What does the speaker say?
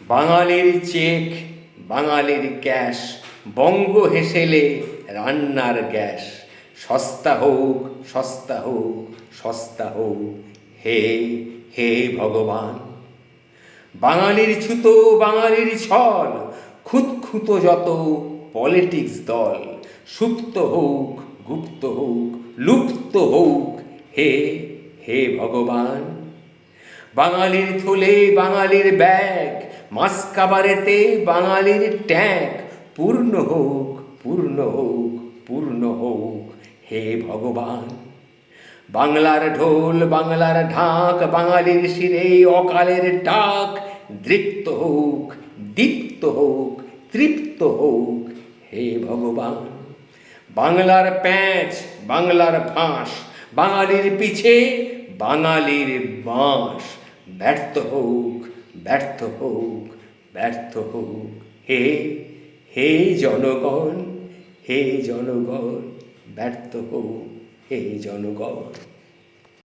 বাঙালির চেক, বাঙালির গ্যাস, বঙ্গ হেসেলে রান্নার গ্যাস। সস্তা হোক সস্তা হোক সস্তা হোক, হে হে ভগবান। বাঙালির ছুতো, বাঙালির ছল, খুঁতখুঁতো যত পলিটিক্স দল, সুপ্ত হোক, গুপ্ত হোক, লুপ্ত হোক, হে হে ভগবান। বাঙালির থলে, বাঙালির ব্যাগ মাসকাবারেতে বাঙালির ট্যাঙ্ক পূর্ণ হোক পূর্ণ হোক পূর্ণ হোক, হে ভগবান। বাংলার ঢোল, বাংলার ঢাক, বাঙালির শিরে অকালের ডাক, দৃপ্ত হোক, দীপ্ত হোক, তৃপ্ত হোক, হে ভগবান। বাংলার প্যাঁচ, বাংলার ফাঁস বাঙালির পিছে বাঙালির বাঁশ, ব্যর্থ হোক ব্যর্থ হোক ব্যর্থ হোক। হে হে জনগণ হে জনগণ ব্যর্থ হোক। হে জনগণ।